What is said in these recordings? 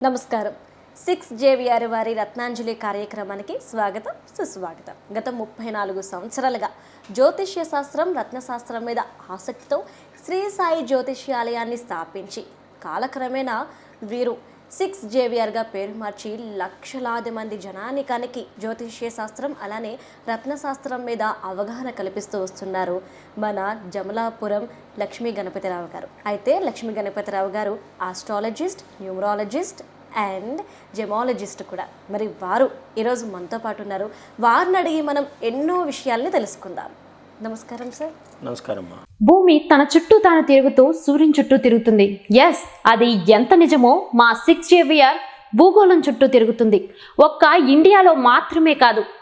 నమస్కారం. Six JVR వారి రత్నాంజలి కార్యక్రమానికి స్వాగతం సుస్వాగతం. గత ముప్పై నాలుగు సంవత్సరాలుగా జ్యోతిష్య శాస్త్రం రత్నశాస్త్రం మీద ఆసక్తితో శ్రీ సాయి జ్యోతిష్యాలయాన్ని స్థాపించి కాలక్రమేణా వీరు సిక్స్ జేవియర్గా పేరు మార్చి లక్షలాది మంది జనానికానికి జ్యోతిష్య శాస్త్రం అలానే రత్నశాస్త్రం మీద అవగాహన కల్పిస్తూ వస్తున్నారు. మన జమలాపురం లక్ష్మీ గణపతిరావు గారు. అయితే లక్ష్మీ గణపతిరావు గారు ఆస్ట్రాలజిస్ట్ న్యూమరాలజిస్ట్ అండ్ జెమాలజిస్ట్ కూడా. మరి వారు ఈరోజు మనతో పాటు ఉన్నారు. వారిని అడిగి మనం ఎన్నో విషయాల్ని తెలుసుకుందాం. నమస్కారం సార్. నమస్కారం అమ్మా భూమి తన చుట్టూ తాను తిరుగుతూ సూర్యుని చుట్టూ తిరుగుతుంది. ఎస్ అది ఎంత నిజమో మా సిక్స్ జేవియర్ భూగోళం చుట్టూ తిరుగుతుంది. ఒక్క ఇండియాలో మాత్రమే కాదు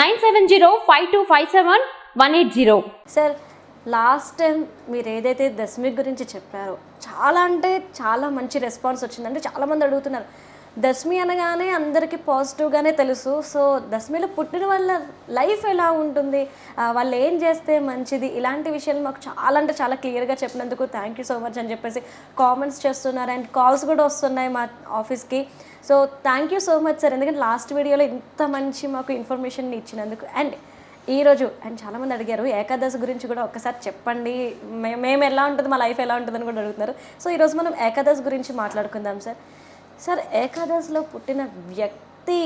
nine seven zero five two five seven one eight zero. Sir last time మీరు ఏదైతే దశమి గురించి చెప్పారో చాలా అంటే చాలా మంచి రెస్పాన్స్ వచ్చిందంటే చాలామంది అడుగుతున్నారు దశమి అనగానే అందరికీ పాజిటివ్గానే తెలుసు. సో దశమిలో పుట్టిన వాళ్ళ లైఫ్ ఎలా ఉంటుంది? వాళ్ళు ఏం చేస్తే మంచిది? ఇలాంటి విషయాలు మాకు చాలా అంటే చాలా క్లియర్గా చెప్పినందుకు థ్యాంక్ యూ సో మచ్ అని చెప్పేసి కామెంట్స్ చేస్తున్నారు. అండ్ కాల్స్ కూడా వస్తున్నాయి మా ఆఫీస్కి so thank you so much sir ఎందుకంటే లాస్ట్ వీడియోలో ఇంత మంచి మాకు ఇన్ఫర్మేషన్ ఇచ్చినందుకు. అండ్ ఈరోజు అండ్ చాలామంది అడిగారు ఏకాదశి గురించి కూడా ఒక్కసారి చెప్పండి. మేము ఎలా ఉంటుంది? మా లైఫ్ ఎలా ఉంటుందని కూడా అడుగుతున్నారు. సో ఈరోజు మనం ఏకాదశి గురించి మాట్లాడుకుందాం సార్ సార్ ఏకాదశిలో పుట్టిన వ్యక్తి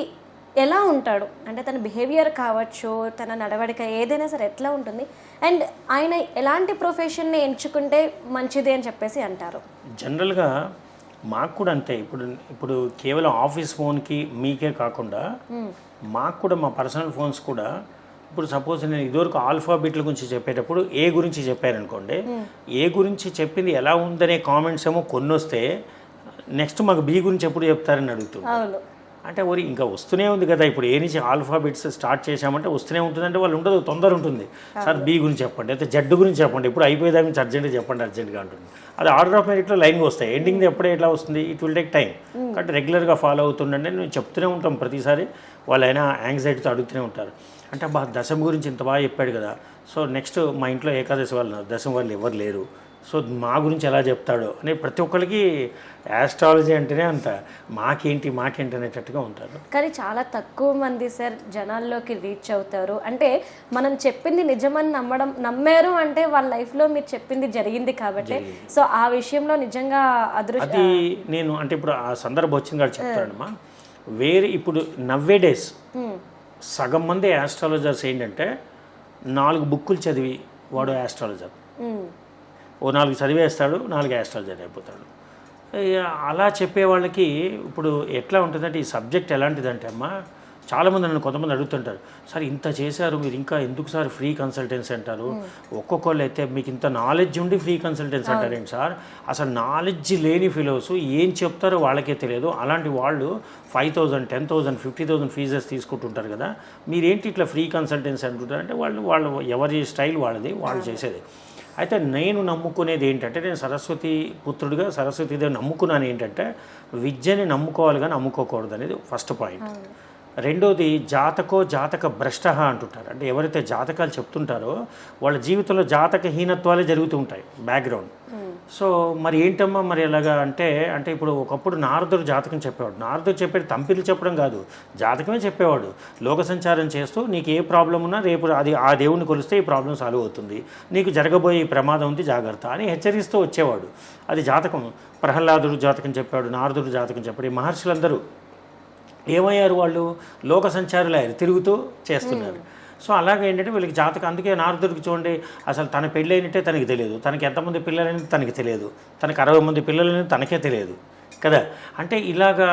ఎలా ఉంటాడు? అంటే తన బిహేవియర్ కావచ్చు తన నడవడిక ఏదైనా సరే ఎట్లా ఉంటుంది? అండ్ ఆయన ఎలాంటి ప్రొఫెషన్ని ఎంచుకుంటే మంచిది అని చెప్పేసి అంటారు? జనరల్గా మాకు కూడా అంతే. ఇప్పుడు ఇప్పుడు కేవలం ఆఫీస్ ఫోన్కి మీకే కాకుండా మాకు కూడా మా పర్సనల్ ఫోన్స్ కూడా ఇప్పుడు సపోజ్ నేను ఇదివరకు ఆల్ఫాబెట్ల గురించి చెప్పేటప్పుడు ఏ గురించి చెప్పారనుకోండి ఏ గురించి చెప్పింది ఎలా ఉందనే కామెంట్స్ ఏమో కొన్ని వస్తే నెక్స్ట్ మాకు బి గురించి ఎప్పుడు చెప్తారని అడుగుతుంది. అంటే ఓరి ఇంకా వస్తూనే ఉంది కదా ఇప్పుడు ఏ నుంచి ఆల్ఫాబెట్స్ స్టార్ట్ చేశామంటే వస్తూనే ఉంటుందంటే వాళ్ళు ఉండదు తొందర ఉంటుంది. సార్ బి గురించి చెప్పండి అయితే జడ్ గురించి చెప్పండి ఇప్పుడు అయిపోయేదాని నుంచి అర్జెంట్గా చెప్పండి అర్జెంట్గా అంటుంది. అది ఆర్డర్ ఆఫ్ మెరిట్లో లైన్గా వస్తాయి. ఎండింగ్ ఎప్పుడే ఎట్లా వస్తుంది? ఇట్ విల్ టేక్ టైం కాబట్టి రెగ్యులర్గా ఫాలో అవుతుండండి నేను చెప్తూనే ఉంటాం ప్రతిసారి. వాళ్ళైనా యాంగ్జైటీతో అడుగుతూనే ఉంటారు. అంటే బా దశం గురించి ఇంత బాగా చెప్పాడు కదా. సో నెక్స్ట్ మా ఇంట్లో ఏకాదశి వాళ్ళు. దశం వాళ్ళు ఎవరు లేరు. సో మా గురించి ఎలా చెప్తాడో అని ప్రతి ఒక్కరికి యాస్ట్రాలజీ అంటేనే అంత మాకేంటి మాకేంటి అనేటట్టుగా ఉంటారు. కానీ చాలా తక్కువ మంది సార్ జనాల్లోకి రీచ్ అవుతారు. అంటే మనం చెప్పింది నిజమని నమ్మడం నమ్మారు అంటే వాళ్ళ లైఫ్లో మీరు చెప్పింది జరిగింది కాబట్టి. సో ఆ విషయంలో నిజంగా అదృష్టం అది నేను అంటే ఇప్పుడు ఆ సందర్భం వచ్చింది కాబట్టి చెప్తానమ్మా వేరే ఇప్పుడు నవ్వే డేస్ సగం మంది యాస్ట్రాలజర్స్ ఏంటంటే నాలుగు బుక్కులు చదివి వాడు యాస్ట్రాలజర్ ఓ నాలుగు చదివేస్తాడు నాలుగు యాస్ట్రాలజర్ అయిపోతాడు అలా చెప్పే వాళ్ళకి ఇప్పుడు ఎట్లా ఉంటుందంటే ఈ సబ్జెక్ట్ ఎలాంటిదంటే అమ్మా చాలామంది నన్ను కొంతమంది అడుగుతుంటారు సార్ ఇంత చేశారు మీరు ఇంకా ఎందుకు సార్ ఫ్రీ కన్సల్టెన్సీ అంటారు? ఒక్కొక్కళ్ళు అయితే మీకు ఇంత నాలెడ్జ్ ఉండి ఫ్రీ కన్సల్టెన్సీ అంటారేంటి సార్? అసలు నాలెడ్జ్ లేని ఫిలోస్ ఏం చెప్తారో వాళ్ళకే తెలియదు. అలాంటి వాళ్ళు five thousand ten thousand fifty thousand fees తీసుకుంటుంటారు కదా మీరేంటి ఇట్లా ఫ్రీ కన్సల్టెన్సీ అంటుంటారు? అంటే వాళ్ళు వాళ్ళు ఎవరి స్టైల్ వాళ్ళది వాళ్ళు చేసేది. అయితే నేను నమ్ముకునేది ఏంటంటే నేను సరస్వతి పుత్రుడిగా సరస్వతిదేవి నమ్ముకున్నాను ఏంటంటే విద్యని నమ్ముకోవాలి కానీ నమ్ముకోకూడదు అనేది ఫస్ట్ పాయింట్ రెండోది జాతకో జాతక భ్రష్ట అంటుంటారు. అంటే ఎవరైతే జాతకాలు చెప్తుంటారో వాళ్ళ జీవితంలో జాతక హీనత్వాలే జరుగుతూ ఉంటాయి బ్యాక్గ్రౌండ్ సో మరి ఏంటమ్మా మరి ఎలాగా అంటే అంటే ఇప్పుడు ఒకప్పుడు నారదుడు జాతకం చెప్పేవాడు. నారదుడు చెప్పేది తంపిలు చెప్పడం కాదు జాతకమే చెప్పేవాడు. లోక సంచారం చేస్తూ నీకు ఏ ప్రాబ్లం ఉన్నా రేపు అది ఆ దేవుడిని కొలిస్తే ఈ ప్రాబ్లం సాల్వ్ అవుతుంది. నీకు జరగబోయే ప్రమాదం ఉంది జాగ్రత్త అని హెచ్చరిస్తూ వచ్చేవాడు. అది జాతకం. ప్రహ్లాదుడు జాతకం చెప్పాడు నారదుడు జాతకం చెప్పాడు. ఈ మహర్షులందరూ ఏమయ్యారు వాళ్ళు? లోక సంచారులు అయ్యారు తిరుగుతూ చేస్తున్నారు. సో అలాగే ఏంటంటే వీళ్ళకి జాతకం అందుకే నారదుడికి చూడండి అసలు తన పెళ్ళి అయినట్టే తనకి తెలియదు. తనకి ఎంతమంది పిల్లలని తనకి తెలియదు. తనకి అరవై మంది పిల్లలని తనకే తెలియదు. కదా? అంటే ఇలాగా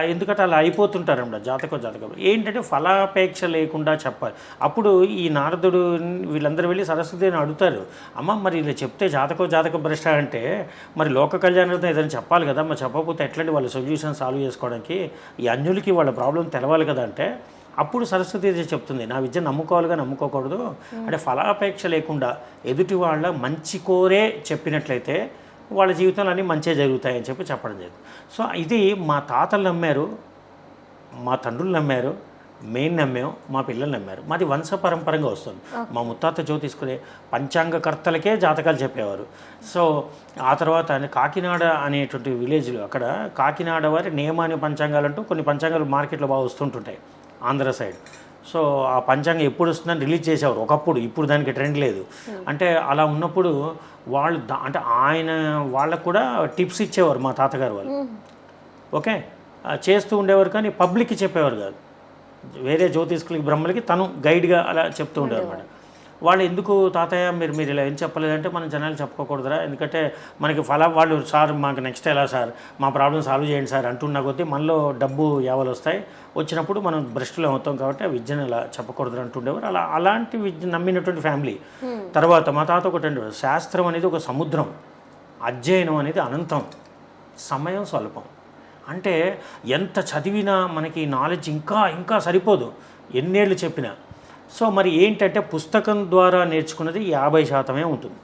ఎందుకంటే అలా అయిపోతుంటారన్నమాట జాతకం జాతకం. ఏంటంటే ఫలాపేక్ష లేకుండా చెప్పాలి. అప్పుడు ఈ నారదుడు వీళ్ళందరూ వెళ్ళి సరస్వతిని అడుగుతారు. అమ్మ మరి ఇలా చెప్తే జాతకం జాతక భ్రష్ట అంటే మరి లోక కళ్యాణార్థం ఏదైనా చెప్పాలి కదా? మరి చెప్పకపోతే ఎట్లాంటి వాళ్ళ సొల్యూషన్ సాల్వ్ చేసుకోవడానికి? ఈ అన్యులకి వాళ్ళ ప్రాబ్లం తెలవాలి కదా అంటే అప్పుడు సరస్వతి చెప్తుంది. నా విద్య నమ్ముకోవాలిగా నమ్ముకోకూడదు. అంటే ఫలాపేక్ష లేకుండా ఎదుటి వాళ్ళ మంచి కోరే చెప్పినట్లయితే వాళ్ళ జీవితంలో అన్నీ మంచిగా జరుగుతాయని చెప్పి చెప్పడం జరిగింది. సో ఇది మా తాతలు నమ్మారు మా తండ్రులు నమ్మారు మేము నమ్మాం మా పిల్లలు నమ్మారు. మాది వంశ పరంపరంగా వస్తుంది మా ముత్తాత జో తీసుకునే పంచాంగకర్తలకే జాతకాలు చెప్పేవారు. సో ఆ తర్వాత కాకినాడ అనేటువంటి విలేజ్లో అక్కడ కాకినాడ వారి నియమాని పంచాంగాలు అంటూ కొన్ని పంచాంగాలు మార్కెట్లో బాగా వస్తుంటుంటాయి ఆంధ్ర సైడ్. సో ఆ పంచాంగం ఎప్పుడు వస్తుందని రిలీజ్ చేసేవారు. ఒకప్పుడు ఇప్పుడు దానికి ట్రెండ్ లేదు. అంటే అలా ఉన్నప్పుడు వాళ్ళు అంటే ఆయన వాళ్ళకు కూడా టిప్స్ ఇచ్చేవారు మా తాతగారు వాళ్ళు. ఓకే? ఆ, చేస్తూ ఉండేవారు కానీ పబ్లిక్కి చెప్పేవారు కాదు. వేరే జ్యోతిష్కులకి బ్రహ్మలకి తను గైడ్గా అలా చెప్తూ ఉండేవారు అనమాట వాళ్ళు ఎందుకు తాతయ్య మీరు మీరు ఇలా ఏం చెప్పలేదంటే మనం జనాలు చెప్పుకోకూడదురా ఎందుకంటే మనకి ఫలా వాళ్ళు సార్ మాకు నెక్స్ట్ ఎలా సార్? మా ప్రాబ్లం సాల్వ్ చేయండి సార్ అంటున్న కొద్దీ మనలో డబ్బు యావలు వస్తాయి. వచ్చినప్పుడు మనం భ్రష్టులు అవుతాం కాబట్టి ఆ విద్యను ఇలా చెప్పకూడదు అంటుండేవారు. అలా అలాంటి విద్య నమ్మినటువంటి ఫ్యామిలీ. తర్వాత మా తాత ఒకటి అండేవారు శాస్త్రం అనేది ఒక సముద్రం అధ్యయనం అనేది అనంతం సమయం స్వల్పం. అంటే ఎంత చదివినా మనకి నాలెడ్జ్ ఇంకా ఇంకా సరిపోదు ఎన్నేళ్ళు చెప్పినా. సో మరి ఏంటంటే పుస్తకం ద్వారా నేర్చుకున్నది యాభై శాతమే ఉంటుంది.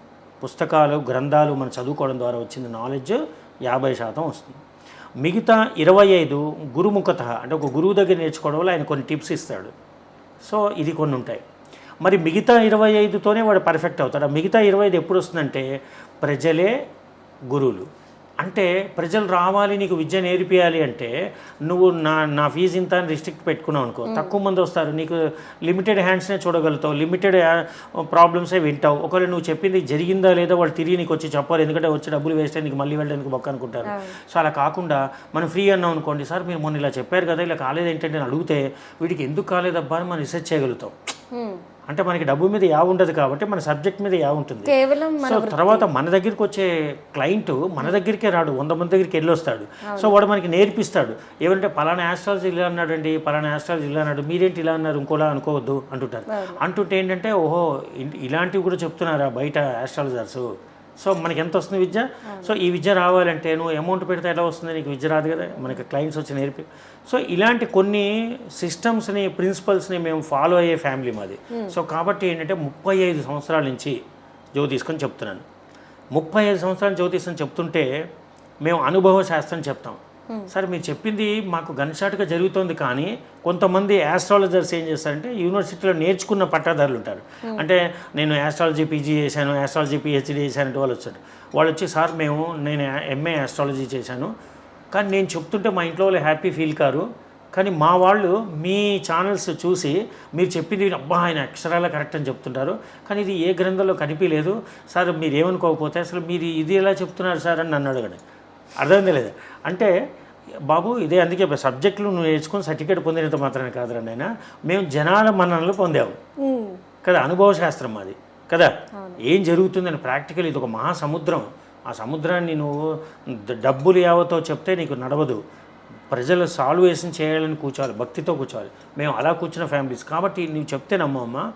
పుస్తకాలు గ్రంథాలు మనం చదువుకోవడం ద్వారా వచ్చిన నాలెడ్జ్ యాభై శాతం వస్తుంది. మిగతా ఇరవై ఐదు గురుముఖత అంటే ఒక గురువు దగ్గర నేర్చుకోవడం వల్ల ఆయన కొన్ని టిప్స్ ఇస్తాడు. సో ఇది కొన్ని ఉంటాయి. మరి మిగతా ఇరవై ఐదుతోనే వాడు పర్ఫెక్ట్ అవుతాడు. మిగతా ఇరవై ఐదు ఎప్పుడు వస్తుందంటే ప్రజలే గురువులు. అంటే ప్రజలు రావాలి నీకు విద్య నేర్పియాలి అంటే నువ్వు నా నా ఫీజు ఇంత అని రిస్ట్రిక్ట్ పెట్టుకున్నావు అనుకో. తక్కువ మంది వస్తారు. నీకు లిమిటెడ్ హ్యాండ్స్నే చూడగలుగుతావు. లిమిటెడ్ ప్రాబ్లమ్సే వింటావు. ఒకవేళ నువ్వు చెప్పింది జరిగిందా లేదా వాళ్ళు తిరిగి నీకు వచ్చి చెప్పాలి. ఎందుకంటే వచ్చి డబ్బులు వేస్తే నీకు మళ్ళీ వెళ్ళడానికి బొక్క అనుకుంటారు. సో అలా కాకుండా మనం ఫ్రీ అన్నాం అనుకోండి సార్ మీరు మొన్న ఇలా చెప్పారు కదా ఇలా కాలేదు ఏంటంటే అని అడిగితే వీడికి ఎందుకు కాలేదబ్బా అని మనం రీసెర్చ్ చేయగలుగుతాం. అంటే మనకి డబ్బు మీద యా ఉండదు కాబట్టి మన సబ్జెక్ట్ మీద యా ఉంటుంది. కేవలం సో తర్వాత మన దగ్గరికి వచ్చే క్లయింట్ మన దగ్గరికే రాడు వంద మంది దగ్గరికి వెళ్ళి వస్తాడు సో వాడు మనకి నేర్పిస్తాడు. ఏమంటే పలానా ఆస్ట్రాలజీ ఇలా అన్నాడండి పలానా ఆస్ట్రాలజీ ఇలా అన్నాడు మీరేంటి ఇలా అన్నారు ఇంకోలా అనుకోవద్దు అంటుంటారు. అంటుంటే ఏంటంటే ఓహో ఇలాంటివి కూడా చెప్తున్నారా బయట ఆస్ట్రాలజర్స్ సో మనకి ఎంత వస్తుంది విద్య? సో ఈ విద్య రావాలంటే నువ్వు అమౌంట్ పెడితే ఎలా వస్తుంది? నీకు విద్య రాదు కదా. మనకి క్లయింట్స్ వచ్చి నేర్పి. సో ఇలాంటి కొన్ని సిస్టమ్స్ని ప్రిన్సిపల్స్ని మేము ఫాలో అయ్యే ఫ్యామిలీ మాది. సో కాబట్టి ఏంటంటే ముప్పై ఐదు సంవత్సరాల నుంచి జ్యోతిష్కని చెప్తున్నాను. ముప్పై ఐదు సంవత్సరాలు జ్యోతిషం చెప్తుంటే మేము అనుభవ శాస్త్రం చెప్తాం. సరే మీరు చెప్పింది మాకు గన్షాట్గా జరుగుతుంది కానీ కొంతమంది ఆస్ట్రాలజర్స్ ఏం చేస్తారంటే యూనివర్సిటీలో నేర్చుకున్న పట్టాదారులు ఉంటారు. అంటే నేను ఆస్ట్రాలజీ పీజీ చేశాను ఆస్ట్రాలజీ పిహెచ్డీ చేశాను అంటే వాళ్ళు వచ్చారు. వాళ్ళు వచ్చి సార్ మేము నేను ఎంఏ ఆస్ట్రాలజీ చేశాను. కానీ నేను చెప్తుంటే మా ఇంట్లో వాళ్ళు హ్యాపీ ఫీల్ కారు. కానీ మా వాళ్ళు మీ ఛానల్స్ చూసి మీరు చెప్పింది అబ్బా ఆయన అక్షరాల కరెక్ట్ అని చెప్తుంటారు. కానీ ఇది ఏ గ్రంథంలో కనిపించలేదు. సార్ మీరు ఏమనుకోకపోతే అసలు మీరు ఇది ఎలా చెప్తున్నారు సార్? అని నన్ను అడగండి. అర్థమైంది లేదా? అంటే బాబు ఇదే అందుకే సబ్జెక్టులు నువ్వు నేర్చుకుని సర్టిఫికేట్ పొందినంత మాత్రమే కాదురా నాయన. మేము జనాల మన్ననలు పొందాము. కదా అనుభవ శాస్త్రం అది. కదా ఏం జరుగుతుందని ప్రాక్టికల్ ఇది ఒక మహాసముద్రం. ఆ సముద్రాన్ని నువ్వు డబ్బులు యావతో చెప్తే నీకు నడవదు. ప్రజలు సాల్వేషన్ చేయాలని కూర్చోవాలి భక్తితో కూర్చోవాలి. మేము అలా కూర్చున్న ఫ్యామిలీస్. కాబట్టి నువ్వు చెప్తే నమ్మమ్మా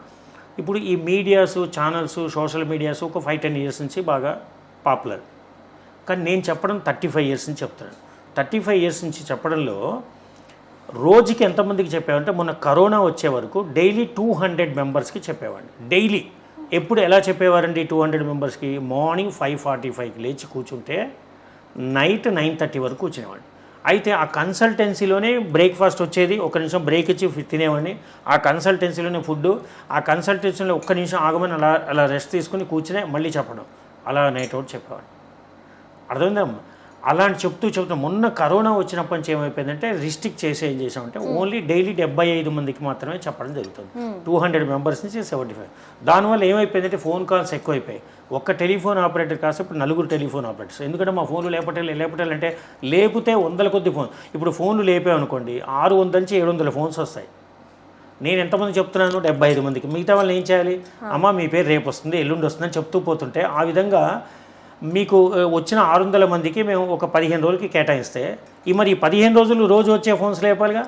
ఇప్పుడు ఈ మీడియాస్ ఛానల్స్ సోషల్ మీడియాస్ ఒక ఫైవ్ టెన్ ఇయర్స్ నుంచి బాగా పాపులర్. కానీ నేను చెప్పడం థర్టీ ఫైవ్ ఇయర్స్ నుంచి చెప్తున్నాను. థర్టీ ఫైవ్ ఇయర్స్ నుంచి చెప్పడంలో రోజుకి ఎంతమందికి చెప్పామంటే మొన్న కరోనా వచ్చే వరకు డైలీ టూ హండ్రెడ్ మెంబర్స్కి చెప్పేవాడిని. డైలీ. ఎప్పుడు ఎలా చెప్పేవారండి టూ హండ్రెడ్ మెంబర్స్కి? మార్నింగ్ ఫైవ్ ఫార్టీ ఫైవ్కి లేచి కూర్చుంటే నైట్ నైన్ థర్టీ వరకు కూర్చునేవాడిని. అయితే ఆ కన్సల్టెన్సీలోనే బ్రేక్ఫాస్ట్ వచ్చేది ఒక నిమిషం బ్రేక్ ఇచ్చి తినేవాడిని. ఆ కన్సల్టెన్సీలోనే ఫుడ్ ఆ కన్సల్టెన్సీలో ఒక్క నిమిషం ఆగమని అలా అలా రెస్ట్ తీసుకుని కూర్చునే మళ్ళీ చెప్పడం. అలా నైట్ అవుట్ చెప్పేవాడిని. అర్థమైందమ్మా అలాంటి చెప్తూ చెప్తూ మొన్న కరోనా వచ్చినప్పటి నుంచి ఏమైపోయిందంటే రిస్ట్రిక్ట్ చేసి ఏం చేసామంటే ఓన్లీ డైలీ డెబ్బై ఐదు మందికి మాత్రమే చెప్పడం జరుగుతుంది. టూ హండ్రెడ్ మెంబర్స్ నుంచి సెవెంటీ ఫైవ్. దానివల్ల ఏమైపోయిందంటే ఫోన్ కాల్స్ ఎక్కువైపోయాయి. ఒక్క టెలిఫోన్ ఆపరేటర్ కాస్త ఇప్పుడు నలుగురు టెలిఫోన్ ఆపరేటర్స్. ఎందుకంటే మా ఫోన్లు లేపటాలి లేపటాలంటే లేపితే వందల కొద్ది ఫోన్. ఇప్పుడు ఫోన్లు లేపామనుకోండి ఆరు వందల నుంచి ఏడు వందల ఫోన్స్ వస్తాయి. నేను ఎంతమంది చెప్తున్నాను? డెబ్బై ఐదు మందికి. మిగతా వాళ్ళు ఏం చేయాలి? అమ్మ మీ పేరు రేపు వస్తుంది ఎల్లుండి వస్తుందని చెప్తూ పోతుంటే ఆ విధంగా మీకు వచ్చిన ఆరు వందల మందికి మేము ఒక పదిహేను రోజులకి కేటాయిస్తే ఈ మరి ఈ పదిహేను రోజులు రోజు వచ్చే ఫోన్స్ లేపాలిగా?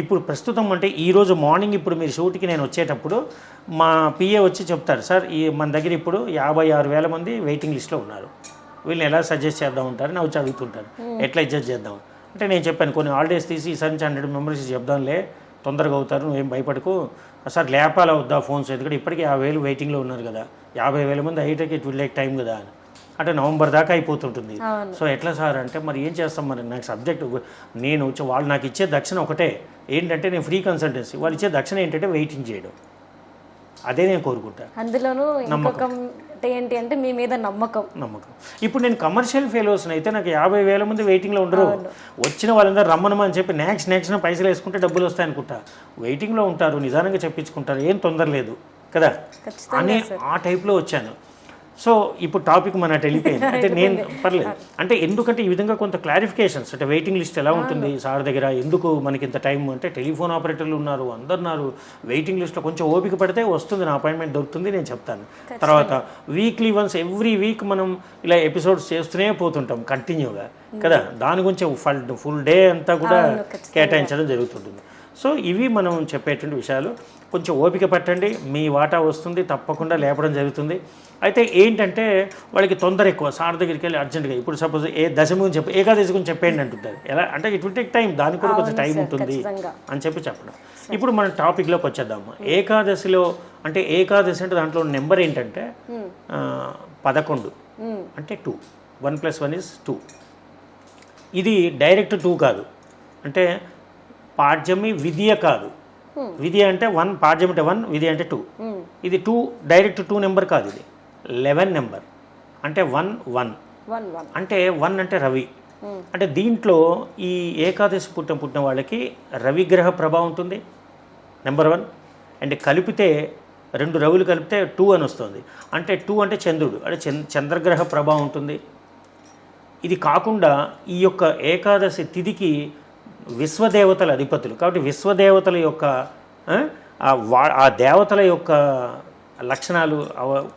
ఇప్పుడు ప్రస్తుతం అంటే ఈ రోజు మార్నింగ్ ఇప్పుడు మీరు షూట్కి నేను వచ్చేటప్పుడు మా పిఏ వచ్చి చెప్తారు సార్ ఈ మన దగ్గర ఇప్పుడు యాభై ఆరు వేల మంది వెయిటింగ్ లిస్ట్లో ఉన్నారు. వీళ్ళని ఎలా సజెస్ట్ చేద్దాం ఉంటారు నా వచ్చి అడుగుతుంటారు ఎట్లా అడ్జస్ట్ చేద్దాం? అంటే నేను చెప్పాను కొన్ని హాలిడేస్ తీసి ఈసారి నుంచి హండ్రెడ్ మెంబర్స్ చెప్దాంలే తొందరగా అవుతారు నువ్వేం భయపడకు. సార్ లేపాలా వద్దా ఫోన్స్? ఎందుకంటే ఇప్పటికీ యాభై వేలు వెయిటింగ్లో ఉన్నారు కదా యాభై వేల మంది అయ్యేటకి ఇట్ విల్ టేక్ టైం కదా అని. అంటే నవంబర్ దాకా అయిపోతుంటుంది. సో ఎట్లా సార్ అంటే మరి ఏం చేస్తాం మరి? నాకు సబ్జెక్ట్ నేను వాళ్ళు నాకు ఇచ్చే దక్షిణ ఒకటే. ఏంటంటే నేను ఫ్రీ కన్సల్టెన్సీ. వాళ్ళు ఇచ్చే దక్షిణ ఏంటంటే వెయిటింగ్ చేయడం. అదే నేను కోరుకుంటా. అందులోనూ ఇంకొక ఏంటి అంటే మీ మీద నమ్మకం. నమ్మకం. ఇప్పుడు నేను కమర్షియల్ ఫెలోస్ని అయితే నాకు యాభై వేల మంది వెయిటింగ్లో ఉండరు. వచ్చిన వాళ్ళందరూ రమ్మనమని చెప్పి నెక్స్ట్ నెక్స్ట్ పైసలు వేసుకుంటే డబ్బులు వస్తాయి అనుకుంటా వెయిటింగ్లో ఉంటారు. నిదానంగా చెప్పించుకుంటారు. ఏం తొందర లేదు. కదా? అని ఆ టైప్లో వచ్చాను. సో ఇప్పుడు టాపిక్ మన వెళ్ళిపోయింది అంటే నేను పర్లేదు. అంటే ఎందుకంటే ఈ విధంగా కొంత క్లారిఫికేషన్స్ అంటే వెయిటింగ్ లిస్ట్ ఎలా ఉంటుంది సార్ దగ్గర? ఎందుకు మనకి ఇంత టైం అంటే టెలిఫోన్ ఆపరేటర్లు ఉన్నారు అందరు ఉన్నారు. వెయిటింగ్ లిస్ట్లో కొంచెం ఓపిక పడితే వస్తుంది నా అపాయింట్మెంట్ దొరుకుతుంది నేను చెప్తాను. తర్వాత వీక్లీ వన్స్ ఎవ్రీ వీక్ మనం ఇలా ఎపిసోడ్స్ చేస్తూనే పోతుంటాం కంటిన్యూగా కదా? దాని గురించి ఫుల్ ఫుల్ డే అంతా కూడా కేటాయించడం జరుగుతుంటుంది సో ఇవి మనం చెప్పేటువంటి విషయాలు. కొంచెం ఓపిక పట్టండి. మీ వాటా వస్తుంది తప్పకుండా లేపడం జరుగుతుంది. అయితే ఏంటంటే వాళ్ళకి తొందర ఎక్కువ సార్ దగ్గరికి వెళ్ళి అర్జెంట్గా ఇప్పుడు సపోజ్ ఏ దశమి గురించి చెప్పి ఏకాదశి గురించి చెప్పేయండి అంటుంటారు. ఎలా? అంటే ఇట్ విల్ టేక్ టైం దానికి కూడా కొంచెం టైం ఉంటుంది. అని చెప్పి చెప్పడం. ఇప్పుడు మనం టాపిక్లోకి వచ్చేద్దాము. ఏకాదశిలో అంటే ఏకాదశి అంటే దాంట్లో నెంబర్ ఏంటంటే ఆ, పదకొండు. అంటే two one plus one is two ఇది డైరెక్ట్ టూ కాదు. అంటే పాడ్యమి విద్య కాదు. విద్య అంటే వన్ పాడ్యం అంటే వన్ విద్య అంటే టూ ఇది టూ డైరెక్ట్ టూ నెంబర్ కాదు ఇది. Eleven number. అంటే వన్ వన్. అంటే వన్ అంటే రవి. అంటే దీంట్లో ఈ ఏకాదశి పుట్టిన పుట్టిన వాళ్ళకి రవిగ్రహ ప్రభావం ఉంటుంది నెంబర్ వన్. అండ్ కలిపితే రెండు రవులు కలిపితే టూ అని వస్తుంది. అంటే టూ అంటే చంద్రుడు. అంటే చంద్ర చంద్రగ్రహ ప్రభావం ఉంటుంది. ఇది కాకుండా ఈ యొక్క ఏకాదశి తిథికి విశ్వదేవతల అధిపతులు. కాబట్టి విశ్వదేవతల యొక్క ఆ దేవతల యొక్క లక్షణాలు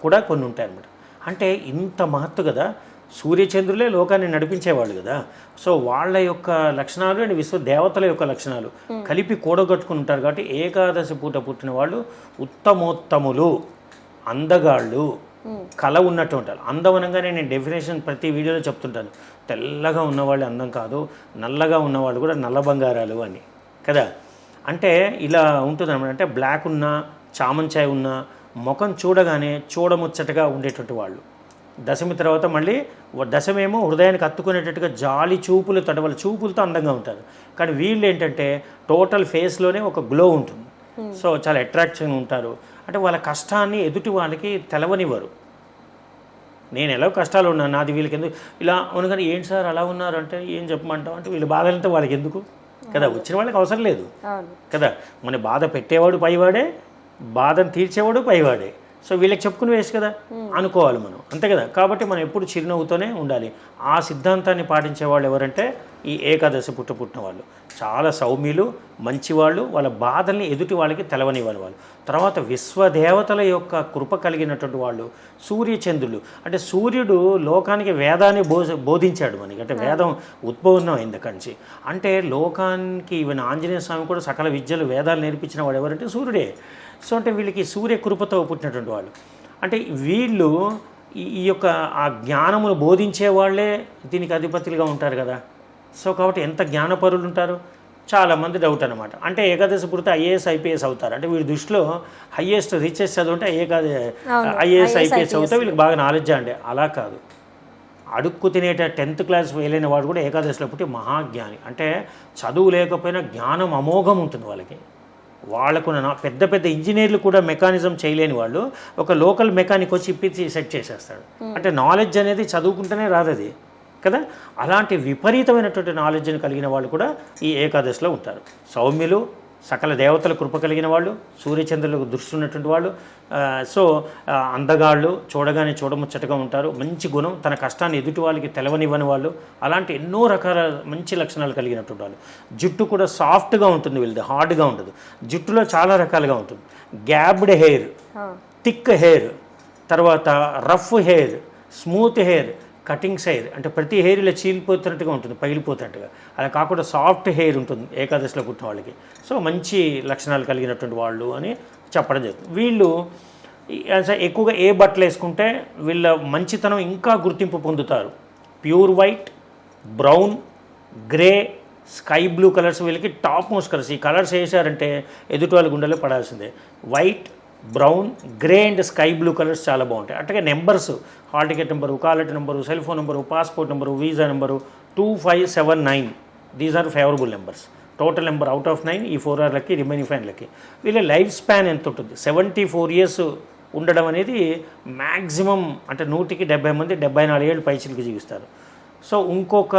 కూడా కొన్ని ఉంటాయి అన్నమాట అంటే ఇంత మహత్తు కదా సూర్యచంద్రులే లోకాన్ని నడిపించేవాళ్ళు కదా. సో వాళ్ళ యొక్క లక్షణాలు అండ్ విశ్వ దేవతల యొక్క లక్షణాలు కలిపి కూడగట్టుకుని ఉంటారు కాబట్టి ఏకాదశి పూట పుట్టిన వాళ్ళు ఉత్తమోత్తములు అందగాళ్ళు కళ ఉన్నట్టు ఉంటారు అందం అనగానే నేను డెఫినేషన్ ప్రతి వీడియోలో చెప్తుంటాను. తెల్లగా ఉన్నవాళ్ళు అందం కాదు నల్లగా ఉన్నవాళ్ళు కూడా నల్ల బంగారాలు అని. కదా? అంటే ఇలా ఉంటుంది అనమాట అంటే బ్లాక్ ఉన్నా చామంచాయ్ ఉన్నా ముఖం చూడగానే చూడముచ్చటగా ఉండేటువంటి వాళ్ళు. దశమి తర్వాత మళ్ళీ దశమేమో హృదయానికి హత్తుకునేటట్టుగా జాలి చూపులు వాళ్ళ చూపులతో అందంగా ఉంటారు. కానీ వీళ్ళు ఏంటంటే టోటల్ ఫేస్లోనే ఒక గ్లో ఉంటుంది. సో చాలా అట్రాక్షన్ ఉంటారు. అంటే వాళ్ళ కష్టాన్ని ఎదుటి వాళ్ళకి తెలవనివ్వరు. నేను ఎలా కష్టాలు ఉన్నాను నాది వీళ్ళకి ఎందుకు? ఇలా అనగానే ఏంటి సార్ అలా ఉన్నారు? అంటే ఏం చెప్పమంటాం అంటే వీళ్ళ బాధలంతా వాళ్ళకి ఎందుకు? కదా వచ్చిన వాళ్ళకి అవసరం లేదు. అవును. కదా మన బాధ పెట్టేవాడు పైవాడే బాధను తీర్చేవాడు పైవాడే. సో వీళ్ళకి చెప్పుకుని వేస్ట్ కదా? అనుకోవాలి మనం. అంతే కదా? కాబట్టి మనం ఎప్పుడు చిరునవ్వుతోనే ఉండాలి. ఆ సిద్ధాంతాన్ని పాటించే వాళ్ళు ఎవరంటే ఈ ఏకాదశి పుట్ట పుట్టిన వాళ్ళు. చాలా సౌమ్యులు మంచివాళ్ళు వాళ్ళ బాధల్ని ఎదుటి వాళ్ళకి తెలవనివ్వని వాళ్ళు. తర్వాత విశ్వదేవతల యొక్క కృప కలిగినటువంటి వాళ్ళు సూర్యచంద్రులు. అంటే సూర్యుడు లోకానికి వేదాన్ని బోధించాడు మనకి. అంటే వేదం ఉద్భవనం అయింది అక్కడి నుంచి. అంటే లోకానికి ఈవెన్ ఆంజనేయ స్వామి కూడా సకల విద్యలు వేదాలు నేర్పించిన వాడు ఎవరంటే సూర్యుడే. సో అంటే వీళ్ళకి సూర్య కృపతో పుట్టినటువంటి వాళ్ళు. అంటే వీళ్ళు ఈ ఈ యొక్క ఆ జ్ఞానమును బోధించే వాళ్ళే దీనికి అధిపతులుగా ఉంటారు కదా. సో కాబట్టి ఎంత జ్ఞానపరులు ఉంటారు? చాలామంది డౌట్ అనమాట అంటే ఏకాదశి పుడితే ఐఏఎస్ ఐపీఎస్ అవుతారు. అంటే వీడి దృష్టిలో హయ్యెస్ట్ రిచెస్ట్ చదువుంటే ఏకాద ఐఏఎస్ ఐపీఎస్ అవుతే వీళ్ళకి బాగా నాలెడ్జ్ అండి. అలా కాదు. అడుక్కు తినేట టెన్త్ క్లాస్ ఫెయిల్ అయిన వాడు కూడా ఏకాదశిలో పుట్టి మహాజ్ఞాని. అంటే చదువు లేకపోయినా జ్ఞానం అమోఘం ఉంటుంది వాళ్ళకి. వాళ్ళకున్న పెద్ద పెద్ద ఇంజనీర్లు కూడా మెకానిజం చేయలేని వాళ్ళు ఒక లోకల్ మెకానిక్ వచ్చి ఇప్పించి సెట్ చేసేస్తాడు. అంటే నాలెడ్జ్ అనేది చదువుకుంటేనే రాదు అది కదా? అలాంటి విపరీతమైనటువంటి నాలెడ్జ్ని కలిగిన వాళ్ళు కూడా ఈ ఏకాదశిలో ఉంటారు. సౌమ్యులు సకల దేవతల కృప కలిగిన వాళ్ళు సూర్యచంద్రులకు దృష్టి ఉన్నటువంటి వాళ్ళు సో అందగాళ్ళు చూడగానే చూడముచ్చటగా ఉంటారు. మంచి గుణం తన కష్టాన్ని ఎదుటి వాళ్ళకి తెలవనివ్వని వాళ్ళు అలాంటి ఎన్నో రకాల మంచి లక్షణాలు కలిగినటువంటి వాళ్ళు. జుట్టు కూడా సాఫ్ట్గా ఉంటుంది వీళ్ళది హార్డ్గా ఉంటుంది జుట్టులో చాలా రకాలుగా ఉంటుంది. గ్యాబ్డ్ హెయిర్ థిక్ హెయిర్ తర్వాత rough hair smooth hair cuttings hair అంటే ప్రతి హెయిర్ ఇలా చీలిపోతున్నట్టుగా ఉంటుంది పగిలిపోతున్నట్టుగా. అలా కాకుండా సాఫ్ట్ హెయిర్ ఉంటుంది ఏకాదశిలో పుట్టిన వాళ్ళకి. సో మంచి లక్షణాలు కలిగినటువంటి వాళ్ళు అని చెప్పడం జరుగుతుంది. వీళ్ళు ఎక్కువగా ఏ బట్టలు వేసుకుంటే వీళ్ళ మంచితనం ఇంకా గుర్తింపు పొందుతారు. Pure white brown grey sky blue colours వీళ్ళకి టాప్ మోస్ట్ కలర్స్. ఈ కలర్స్ వేసారంటే ఎదుటి వాళ్ళ గుండెలో పడాల్సిందే. White brown grey and sky blue colours చాలా బాగుంటాయి. అట్లాగే numbers hall ticket number కాలెట్ number cell phone number passport number visa number two five seven nine. These are favourable numbers total number out of nine ఈ four ఆర్లకి remaining ఫైన్లకి వీళ్ళ life span ఎంత ఉంటుంది? Seventy four years ఉండడం అనేది maximum అంటే నూటికి డెబ్బై మంది డెబ్బై నాలుగేళ్ళు పైచిలకి జీవిస్తారు. సో ఇంకొక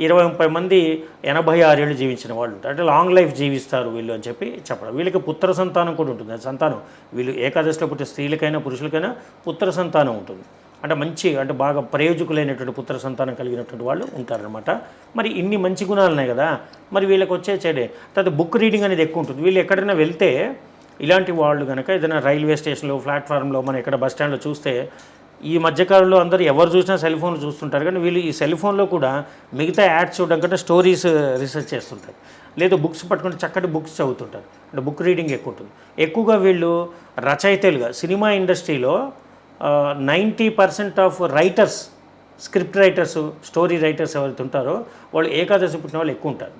ఇరవై ముప్పై మంది ఎనభై ఆరేళ్ళు జీవించిన వాళ్ళు ఉంటారు. అంటే లాంగ్ లైఫ్ జీవిస్తారు వీళ్ళు అని చెప్పి చెప్పడం. వీళ్ళకి పుత్ర సంతానం కూడా ఉంటుంది. సంతానం. వీళ్ళు ఏకాదశిలో పుట్టే స్త్రీలకైనా పురుషులకైనా పుత్ర సంతానం ఉంటుంది. అంటే మంచి అంటే బాగా ప్రయోజకులైనటువంటి పుత్ర సంతానం కలిగినటువంటి వాళ్ళు ఉంటారనమాట మరి ఇన్ని మంచి గుణాలు ఉన్నాయి కదా. మరి వీళ్ళకి వచ్చే చెడే. తర్వాత బుక్ రీడింగ్ అనేది ఎక్కువ ఉంటుంది. వీళ్ళు ఎక్కడైనా వెళ్తే ఇలాంటి వాళ్ళు కనుక ఏదైనా రైల్వే స్టేషన్లో ప్లాట్ఫామ్లో మనం ఎక్కడ బస్ స్టాండ్లో చూస్తే ఈ మధ్యకాలంలో అందరూ ఎవరు చూసినా సెల్ ఫోన్లు చూస్తుంటారు. కానీ వీళ్ళు ఈ సెల్ ఫోన్లో కూడా మిగతా యాడ్స్ చూడడం కంటే స్టోరీస్ రీసెర్చ్ చేస్తుంటారు. లేదా బుక్స్ పట్టుకుంటే చక్కటి బుక్స్ చదువుతుంటారు. అంటే బుక్ రీడింగ్ ఎక్కువ ఉంటుంది. ఎక్కువగా వీళ్ళు రచయితలుగా సినిమా ఇండస్ట్రీలో ninety percent of writers script writers story writers ఎవరైతే ఉంటారో వాళ్ళు ఏకాదశి పుట్టిన వాళ్ళు ఎక్కువ ఉంటారు.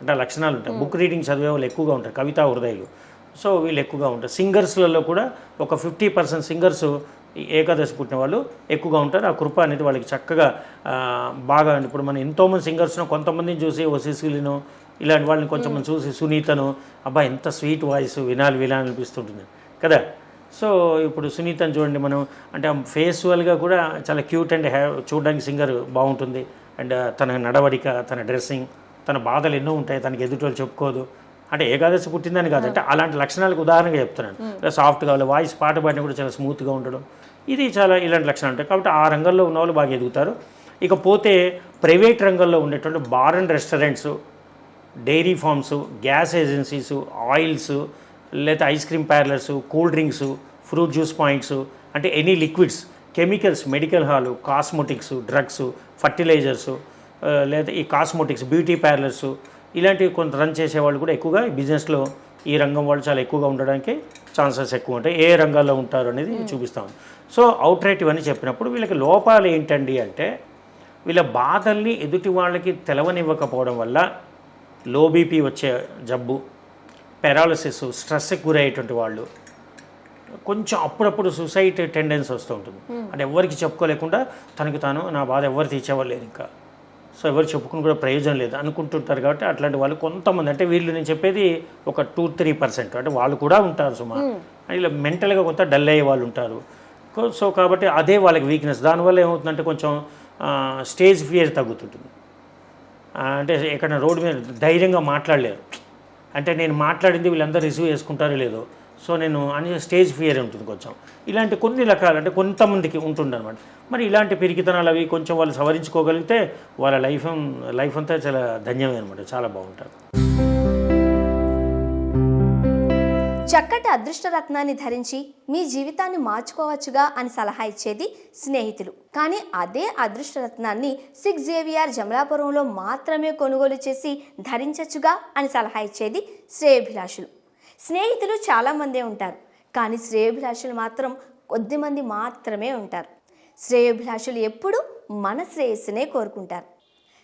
అంటే ఆ లక్షణాలు ఉంటాయి. బుక్ రీడింగ్ చదివే వాళ్ళు ఎక్కువగా ఉంటారు. కవితా హృదయాలు. సో వీళ్ళు ఎక్కువగా ఉంటారు. సింగర్స్లలో కూడా ఒక ఫిఫ్టీ పర్సెంట్ సింగర్స్ ఏకాదశి పుట్టిన వాళ్ళు ఎక్కువగా ఉంటారు. ఆ కృప అనేది వాళ్ళకి చక్కగా బాగా ఇప్పుడు మనం ఎంతోమంది సింగర్స్ను కొంతమందిని చూసి ఓసిసిలిను ఇలాంటి వాళ్ళని కొంచెం చూసి సునీతను అబ్బా ఎంత స్వీట్ వాయిస్ వినాలి వినాలి అనిపిస్తుంటుంది. కదా? సో ఇప్పుడు సునీతని చూడండి మనం. అంటే ఫేస్వల్గా కూడా చాలా క్యూట్ అండ్ హ్యా చూడడానికి సింగర్ బాగుంటుంది. అండ్ తన నడవడిక తన డ్రెస్సింగ్ తన బాధలు ఎన్నో ఉంటాయి. తనకి ఎదుటి చెప్పుకోదు. అంటే ఏకాదశి పుట్టిందని కాదు. అంటే అలాంటి లక్షణాలకు ఉదాహరణగా చెప్తున్నాను. సాఫ్ట్గా వాళ్ళు వాయిస్ పాట పాడిన కూడా చాలా స్మూత్గా ఉండడం. ఇది చాలా ఇలాంటి లక్షణాలు ఉంటాయి. కాబట్టి ఆ రంగంలో ఉన్న వాళ్ళు బాగా ఎదుగుతారు. ఇకపోతే ప్రైవేట్ రంగంలో ఉండేటువంటి bar and restaurants dairy farms gas agencies oils లేదా ice cream parlours cool drinks fruit juice points అంటే any liquids chemicals medical hall cosmetics drugs fertilizers లేదా ఈ కాస్మోటిక్స్ బ్యూటీ పార్లర్స్ ఇలాంటివి కొంత రన్ చేసేవాళ్ళు కూడా ఎక్కువగా ఈ బిజినెస్లో ఈ రంగం వాళ్ళు చాలా ఎక్కువగా ఉండడానికి ఛాన్సెస్ ఎక్కువ ఉంటాయి. ఏ రంగాల్లో ఉంటారు అనేది చూపిస్తాం. సో అవుట్ రైట్ ఇవన్నీ చెప్పినప్పుడు వీళ్ళకి లోపాలు ఏంటండి అంటే వీళ్ళ బాధల్ని ఎదుటి వాళ్ళకి తెలవనివ్వకపోవడం వల్ల లో బీపీ వచ్చే జబ్బు పెరాలసిస్ స్ట్రెస్కి గురయ్యేటువంటి వాళ్ళు కొంచెం అప్పుడప్పుడు సూసైడ్ టెండెన్సీ వస్తూ ఉంటుంది. అంటే ఎవరికి చెప్పుకోలేకుండా తనకి తాను నా బాధ ఎవరు తీర్చేవాళ్ళు లేదు ఇంకా. సో ఎవరు చెప్పుకుని కూడా ప్రయోజనం లేదు అనుకుంటుంటారు కాబట్టి అట్లాంటి వాళ్ళు కొంతమంది అంటే వీళ్ళు నేను చెప్పేది ఒక టూ త్రీ పర్సెంట్ అంటే వాళ్ళు కూడా ఉంటారు సుమా. ఇలా మెంటల్గా కొంత డల్ అయ్యే వాళ్ళు ఉంటారు. సో కాబట్టి అదే వాళ్ళకి వీక్నెస్ దానివల్ల ఏమవుతుందంటే కొంచెం స్టేజ్ ఫియర్ తగ్గుతుంటుంది. అంటే ఎక్కడ రోడ్డు మీద ధైర్యంగా మాట్లాడలేరు. అంటే నేను మాట్లాడింది వీళ్ళందరూ రిసీవ్ చేసుకుంటారో లేదో. సో నేను అని స్టేజ్ ఫియర్ ఉంటుంది కొంచెం. ఇలాంటి కొన్ని రకాలు అంటే కొంతమందికి ఉంటుందన్నమాట. మరి ఇలాంటి పెరిగితనాలు అవి కొంచెం వాళ్ళు సవరించుకోగలిగితే వాళ్ళ లైఫ్ లైఫ్ అంతా చాలా ధన్యమే అనమాట చాలా బాగుంటారు చక్కటి అదృష్ట రత్నాన్ని ధరించి మీ జీవితాన్ని మార్చుకోవచ్చుగా అని సలహా ఇచ్చేది స్నేహితులు. కానీ అదే అదృష్ట రత్నాన్ని సిక్స్ జేవిఆర్ జమలాపురంలో మాత్రమే కొనుగోలు చేసి ధరించచ్చుగా అని సలహా ఇచ్చేది శ్రేయభిలాషులు. స్నేహితులు చాలామందే ఉంటారు కానీ శ్రేయభిలాషులు మాత్రం కొద్దిమంది మాత్రమే ఉంటారు. శ్రేయోభిలాషులు ఎప్పుడూ మన శ్రేయస్సునే కోరుకుంటారు.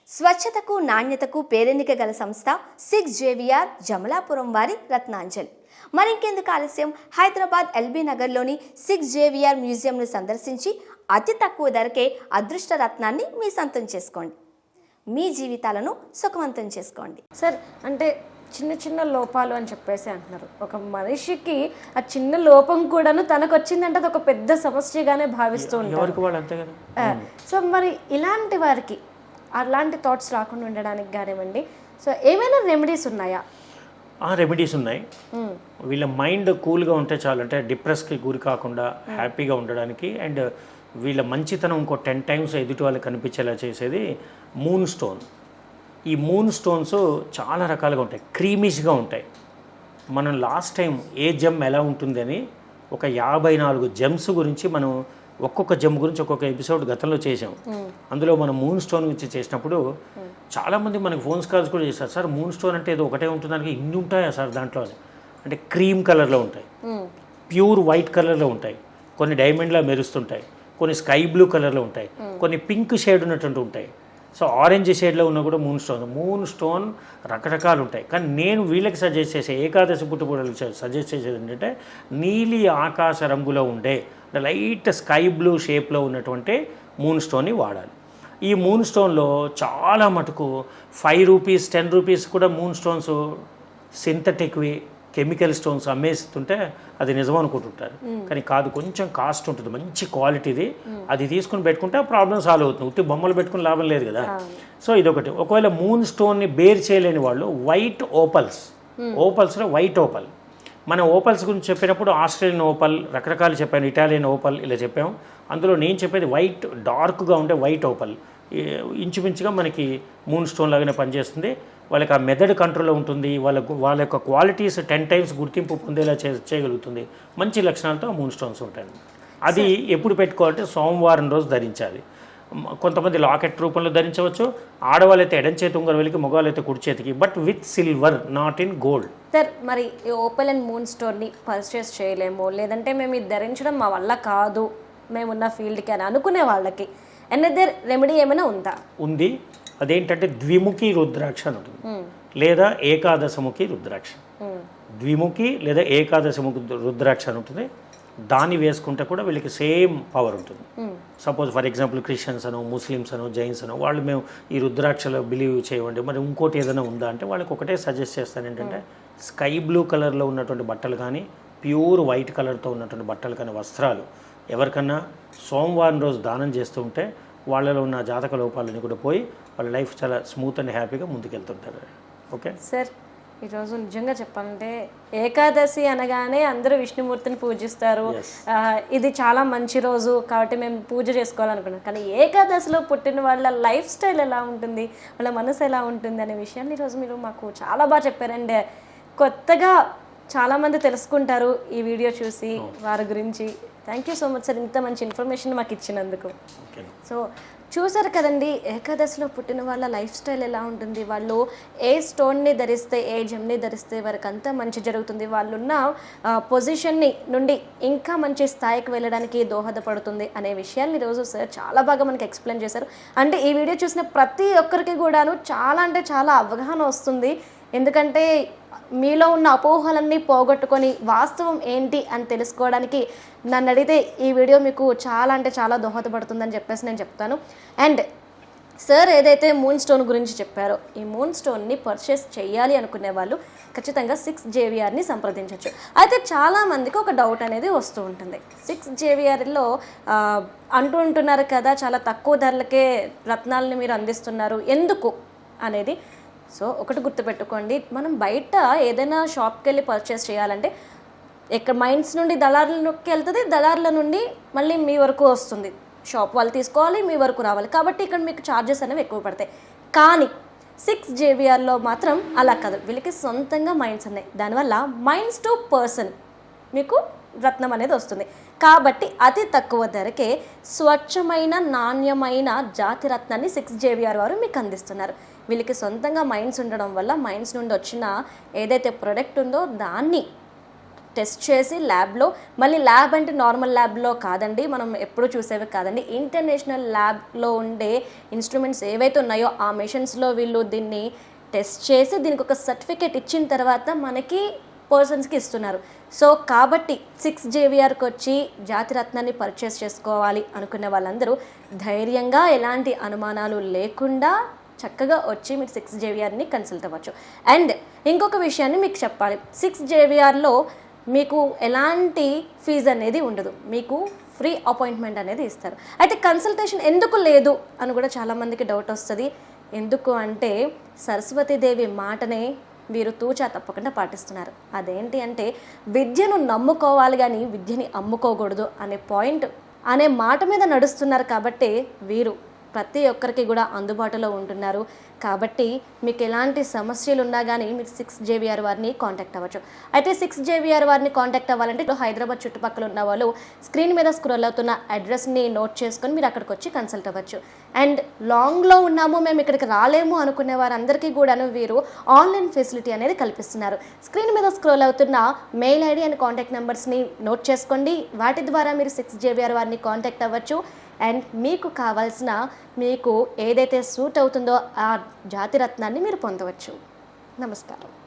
స్వచ్ఛతకు నాణ్యతకు పేరెన్నిక గల సంస్థ సిక్స్ జేవిఆర్ జమలాపురం వారి రత్నాంజలి. మరింకెందుకు ఆలస్యం? హైదరాబాద్ ఎల్బీ నగర్లోని సిక్స్ జేవిఆర్ మ్యూజియంను సందర్శించి అతి తక్కువ ధరకే అదృష్ట రత్నాన్ని మీ సొంతం చేసుకోండి. మీ జీవితాలను సుఖవంతం చేసుకోండి. సార్ అంటే చిన్న చిన్న లోపాలు అని చెప్పేసి అంటున్నారు. ఒక మనిషికి ఆ చిన్న లోపం కూడాను తనకు వచ్చిందంటే అది ఒక పెద్ద సమస్యగానే భావిస్తూ ఉంటారు. సో మరి ఇలాంటి వారికి అలాంటి థాట్స్ రాకుండా ఉండడానికి కానివ్వండి సో ఏమైనా రెమెడీస్ ఉన్నాయా? ఆ రెమెడీస్ ఉన్నాయి. వీళ్ళ మైండ్ కూల్గా ఉంటే చాలు. అంటే డిప్రెస్కి గురి కాకుండా హ్యాపీగా ఉండడానికి అండ్ వీళ్ళ మంచితనం ఇంకో టెన్ టైమ్స్ ఎదుటి వాళ్ళకి కనిపించేలా చేసేది మూన్ స్టోన్ ఈ మూన్ స్టోన్స్ చాలా రకాలుగా ఉంటాయి. క్రీమిష్గా ఉంటాయి. మనం లాస్ట్ టైం ఏ జెమ్ ఎలా ఉంటుందని ఒక యాభై నాలుగు జెమ్స్ గురించి మనం ఒక్కొక్క జమ్ గురించి ఒక్కొక్క ఎపిసోడ్ గతంలో చేసాం అందులో మనం మూన్ స్టోన్ గురించి చేసినప్పుడు చాలామంది మనకి ఫోన్స్ కాల్స్ కూడా చేస్తారు. సార్ మూన్ స్టోన్ అంటే ఏదో ఒకటే ఉంటుందానికి ఇన్ని ఉంటాయా సార్ దాంట్లో? అంటే క్రీమ్ కలర్లో ఉంటాయి. ప్యూర్ వైట్ కలర్లో ఉంటాయి. కొన్ని డైమండ్లా మెరుస్తుంటాయి. కొన్ని స్కై బ్లూ కలర్లో ఉంటాయి. కొన్ని పింక్ షేడ్ ఉన్నటువంటి ఉంటాయి. సో ఆరెంజ్ షేడ్లో ఉన్న కూడా మూన్ స్టోన్ మూన్ స్టోన్ రకరకాలు ఉంటాయి. కానీ నేను వీళ్ళకి సజెస్ట్ చేసే ఏకాదశి పుట్టుబడులకు సజెస్ట్ చేసేది ఏంటంటే నీలి ఆకాశ రంగులో ఉండే లైట్ స్కై బ్లూ షేప్లో ఉన్నటువంటి మూన్ స్టోన్ని వాడాలి. ఈ మూన్ స్టోన్లో చాలా మటుకు ఫైవ్ రూపీస్ టెన్ రూపీస్ కూడా మూన్ స్టోన్స్ సింథటిక్వి కెమికల్ స్టోన్స్ అమ్మేస్తుంటే అది నిజం అనుకుంటుంటారు. కానీ కాదు కొంచెం కాస్ట్ ఉంటుంది. మంచి క్వాలిటీది. అది తీసుకుని పెట్టుకుంటే ప్రాబ్లం సాల్వ్ అవుతుంది. ఉత్తి బొమ్మలు పెట్టుకుని లాభం లేదు కదా. సో ఇదొకటి. ఒకవేళ మూన్ స్టోన్ని బేర్ చేయలేని వాళ్ళు వైట్ ఓపల్స్. ఓపల్స్లో వైట్ ఓపల్. మన ఓపల్స్ గురించి చెప్పినప్పుడు ఆస్ట్రేలియన్ ఓపల్ రకరకాలు చెప్పాను. ఇటాలియన్ ఓపల్ ఇలా చెప్పాము. అందులో నేను చెప్పేది వైట్ డార్క్గా ఉండే వైట్ ఓపల్. ఇంచుమించుగా మనకి మూన్ స్టోన్ లాగానే పనిచేస్తుంది. వాళ్ళకి ఆ మెథడ్ కంట్రోల్లో ఉంటుంది వాళ్ళకు వాళ్ళ యొక్క క్వాలిటీస్ టెన్ టైమ్స్ గుర్తింపు పొందేలా చే చేయగలుగుతుంది. మంచి లక్షణాలతో మూన్ స్టోన్స్ ఉంటాయి. అది ఎప్పుడు పెట్టుకోవాలంటే సోమవారం రోజు ధరించాలి. కొంతమంది లాకెట్ రూపంలో ధరించవచ్చు. ఆడవాళ్ళైతే ఎడం చేతి ఉంగరవేలికి మగవాళ్ళైతే కుడి చేతికి but with silver not in gold. Sir మరి ఓపెల్ అండ్ మూన్ స్టోర్ని పర్చేస్ చేయలేము. లేదంటే మేము ఇది ధరించడం మా వల్ల కాదు. మేమున్న ఫీల్డ్కి అని అనుకునే వాళ్ళకి. ఎనదర్ రెమెడీ ఏమైనా ఉందా? ఉంది. అదేంటంటే ద్విముఖి రుద్రాక్ష అని ఉంటుంది. లేదా ఏకాదశముఖి రుద్రాక్ష. ద్విముఖి లేదా ఏకాదశముఖి రుద్రాక్ష అని ఉంటుంది. దాన్ని వేసుకుంటే కూడా వీళ్ళకి సేమ్ పవర్ ఉంటుంది. సపోజ్ ఫర్ ఎగ్జాంపుల్ క్రిస్టియన్స్ అనో ముస్లిమ్స్ అనో జైన్స్ అనో వాళ్ళు మేము ఈ రుద్రాక్షలో బిలీవ్ చేయండి మరి ఇంకోటి ఏదైనా ఉందా అంటే వాళ్ళకి ఒకటే సజెస్ట్ చేస్తాను ఏంటంటే స్కై బ్లూ కలర్లో ఉన్నటువంటి బట్టలు కానీ ప్యూర్ వైట్ కలర్తో ఉన్నటువంటి బట్టలు కానీ వస్త్రాలు ఎవరికన్నా సోమవారం రోజు దానం చేస్తూ ఉంటే వాళ్ళలో ఉన్న జాతక లోపాలని కూడా పోయి వాళ్ళ లైఫ్ చాలా స్మూత్ అండ్ హ్యాపీగా ముందుకెళ్తుంటారు. ఓకే? సార్ ఈరోజు నిజంగా చెప్పాలంటే ఏకాదశి అనగానే అందరూ విష్ణుమూర్తిని పూజిస్తారు. ఇది చాలా మంచి రోజు కాబట్టి మేము పూజ చేసుకోవాలనుకున్నాం. కానీ ఏకాదశిలో పుట్టిన వాళ్ళ లైఫ్ స్టైల్ ఎలా ఉంటుంది? వాళ్ళ మనసు ఎలా ఉంటుంది అనే విషయాన్ని ఈరోజు మీరు మాకు చాలా బాగా చెప్పారండి కొత్తగా చాలామంది తెలుసుకుంటారు ఈ వీడియో చూసి వారి గురించి. Thank you so much sir ఇంత మంచి ఇన్ఫర్మేషన్ మాకు ఇచ్చినందుకు. సో చూసారు కదండి ఏకాదశిలో పుట్టిన వాళ్ళ లైఫ్ స్టైల్ ఎలా ఉంటుంది? వాళ్ళు ఏ స్టోన్ని ధరిస్తే ఏ జెమ్ని ధరిస్తే వారికి అంతా మంచి జరుగుతుంది. వాళ్ళున్న పొజిషన్ని నుండి ఇంకా మంచి స్థాయికి వెళ్ళడానికి దోహదపడుతుంది అనే విషయాన్ని ఈరోజు సార్ చాలా బాగా మనకి ఎక్స్ప్లెయిన్ చేశారు. అంటే ఈ వీడియో చూసిన ప్రతి ఒక్కరికి కూడాను చాలా అంటే చాలా అవగాహన వస్తుంది. ఎందుకంటే మీలో ఉన్న అపోహలన్నీ పోగొట్టుకొని వాస్తవం ఏంటి అని తెలుసుకోవడానికి నన్ను అడిగితే ఈ వీడియో మీకు చాలా అంటే చాలా దోహదపడుతుందని చెప్పేసి నేను చెప్తాను. అండ్ సార్ ఏదైతే మూన్ స్టోన్ గురించి చెప్పారో ఈ మూన్ స్టోన్ని పర్చేస్ చేయాలి అనుకునే వాళ్ళు ఖచ్చితంగా సిక్స్ జేవిఆర్ని సంప్రదించవచ్చు అయితే చాలామందికి ఒక డౌట్ అనేది వస్తూ ఉంటుంది. సిక్స్ జేవిఆర్లో అంటూ ఉంటున్నారు కదా చాలా తక్కువ ధరలకే రత్నాలని మీరు అందిస్తున్నారు. ఎందుకు? అనేది సో ఒకటి గుర్తుపెట్టుకోండి మనం బయట ఏదైనా షాప్కి వెళ్ళి పర్చేస్ చేయాలంటే ఎక్కడ మైండ్స్ నుండి దళారులకి వెళ్తుంది దళారుల నుండి మళ్ళీ మీ వరకు వస్తుంది. షాప్ వాళ్ళు తీసుకోవాలి మీ వరకు రావాలి. కాబట్టి ఇక్కడ మీకు ఛార్జెస్ అనేవి ఎక్కువ పడతాయి. కానీ సిక్స్ జేవిఆర్లో మాత్రం అలా కాదు. వీళ్ళకి సొంతంగా మైండ్స్ ఉన్నాయి. దానివల్ల మైండ్స్ టు పర్సన్ మీకు రత్నం అనేది వస్తుంది. కాబట్టి అతి తక్కువ ధరకే స్వచ్ఛమైన నాణ్యమైన జాతి రత్నాన్ని సిక్స్ జేవిఆర్ వారు మీకు అందిస్తున్నారు. వీళ్ళకి సొంతంగా మైండ్స్ ఉండడం వల్ల మైండ్స్ నుండి వచ్చిన ఏదైతే ప్రొడక్ట్ ఉందో దాన్ని టెస్ట్ చేసి ల్యాబ్లో మళ్ళీ ల్యాబ్ అంటే నార్మల్ ల్యాబ్లో కాదండి మనం ఎప్పుడు చూసేవి కాదండి. ఇంటర్నేషనల్ ల్యాబ్లో ఉండే ఇన్స్ట్రుమెంట్స్ ఏవైతే ఉన్నాయో ఆ మెషిన్స్లో వీళ్ళు దీన్ని టెస్ట్ చేసి దీనికి ఒక సర్టిఫికేట్ ఇచ్చిన తర్వాత మనకి పర్సన్స్కి ఇస్తున్నారు. సో కాబట్టి సిక్స్ జేవిఆర్కి వచ్చి జాతిరత్నాన్ని పర్చేస్ చేసుకోవాలి అనుకునే వాళ్ళందరూ ధైర్యంగా ఎలాంటి అనుమానాలు లేకుండా చక్కగా వచ్చి మీరు సిక్స్ జేవిఆర్ని కన్సల్ట్ అవ్వచ్చు. అండ్ ఇంకొక విషయాన్ని మీకు చెప్పాలి. సిక్స్ జేవిఆర్లో మీకు ఎలాంటి ఫీజు అనేది ఉండదు. మీకు ఫ్రీ అపాయింట్మెంట్ అనేది ఇస్తారు. అయితే కన్సల్టేషన్ ఎందుకు లేదు అని కూడా చాలామందికి డౌట్ వస్తుంది. ఎందుకు అంటే సరస్వతీదేవి మాటనే వీరు తూచా తప్పకుండా పాటిస్తున్నారు. అదేంటి అంటే విద్యను నమ్ముకోవాలి కానీ విద్యని అమ్ముకోకూడదు అనే పాయింట్ అనే మాట మీద నడుస్తున్నారు కాబట్టి వీరు ప్రతి ఒక్కరికి కూడా అందుబాటులో ఉంటున్నారు. కాబట్టి మీకు ఎలాంటి సమస్యలు ఉన్నా కానీ మీరు సిక్స్ జేవిఆర్ వారిని కాంటాక్ట్ అవ్వచ్చు. అయితే సిక్స్ జేవిఆర్ వారిని కాంటాక్ట్ అవ్వాలంటే ఇప్పుడు హైదరాబాద్ చుట్టుపక్కల ఉన్న వాళ్ళు స్క్రీన్ మీద స్క్రోల్ అవుతున్న అడ్రస్ని నోట్ చేసుకొని మీరు అక్కడికి వచ్చి కన్సల్ట్ అవ్వచ్చు. అండ్ లాంగ్లో ఉన్నాము మేము ఇక్కడికి రాలేము అనుకునే వారందరికీ కూడాను వీరు ఆన్లైన్ ఫెసిలిటీ అనేది కల్పిస్తున్నారు. స్క్రీన్ మీద స్క్రోల్ అవుతున్న మెయిల్ ఐడి అండ్ కాంటాక్ట్ నెంబర్స్ని నోట్ చేసుకోండి. వాటి ద్వారా మీరు సిక్స్ జేవిఆర్ వారిని కాంటాక్ట్ అవ్వచ్చు. అండ్ మీకు కావాల్సిన మీకు ఏదైతే సూట్ అవుతుందో ఆ జాతిరత్నాన్ని మీరు పొందవచ్చు. నమస్కారం.